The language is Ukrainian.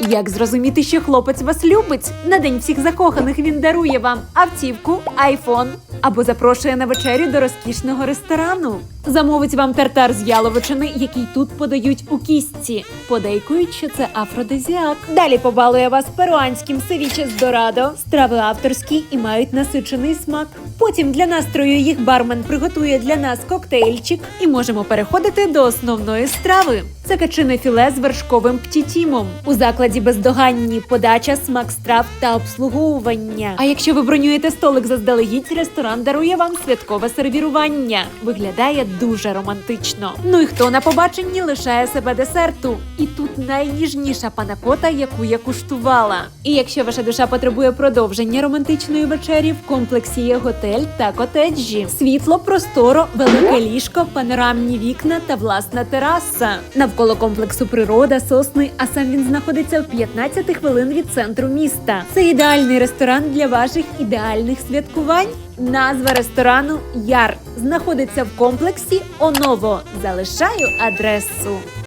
Як зрозуміти, що хлопець вас любить? На день всіх закоханих він дарує вам автівку, айфон або запрошує на вечерю до розкішного ресторану. Замовить вам тартар з яловичини, який тут подають у кістці. Подейкують, що це афродизіак. Далі побалує вас перуанським севіче з дорадо. Страви авторські і мають насичений смак. Потім для настрою їх бармен приготує для нас коктейльчик, і можемо переходити до основної страви. Це качине філе з вершковим птітімом. У закладі бездоганні подача, смак страв та обслуговування. А якщо ви бронюєте столик заздалегідь, ресторан дарує вам святкове сервірування. Виглядає дуже романтично. Ну і хто на побаченні лишає себе десерту? І тут найніжніша панакота, яку я куштувала. І якщо ваша душа потребує продовження романтичної вечері, в комплексі є готель та котеджі. Світло, просторо, велике ліжко, панорамні вікна та власна тераса. Навколо комплексу природа, сосни, а сам він знаходиться в 15 хвилин від центру міста. Це ідеальний ресторан для ваших ідеальних святкувань. Назва ресторану Яр знаходиться в комплексі Оново. Залишаю адресу.